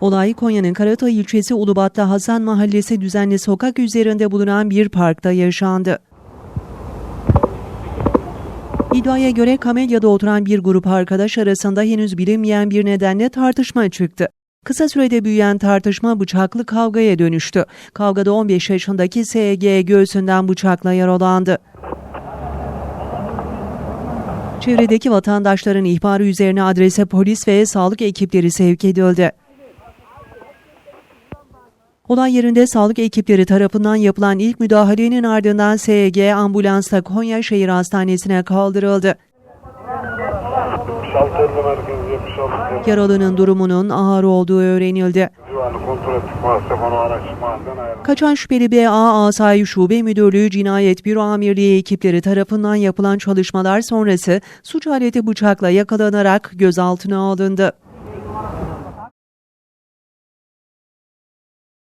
Olay Konya'nın Karatay ilçesi Ulubat'ta Hasan Mahallesi düzenli sokak üzerinde bulunan bir parkta yaşandı. İddiaya göre kamelyada oturan bir grup arkadaş arasında henüz bilinmeyen bir nedenle tartışma çıktı. Kısa sürede büyüyen tartışma bıçaklı kavgaya dönüştü. Kavgada 15 yaşındaki SG göğsünden bıçakla yaralandı. Çevredeki vatandaşların ihbarı üzerine adrese polis ve sağlık ekipleri sevk edildi. Olay yerinde sağlık ekipleri tarafından yapılan ilk müdahalenin ardından SG ambulansla Konya Şehir Hastanesi'ne kaldırıldı. 76 50 merkez 76 Yaralının durumunun ağır olduğu öğrenildi. Kaçan şüpheli BA Asayi Şube Müdürlüğü Cinayet Büro Amirliği ekipleri tarafından yapılan çalışmalar sonrası suç aleti bıçakla yakalanarak gözaltına alındı.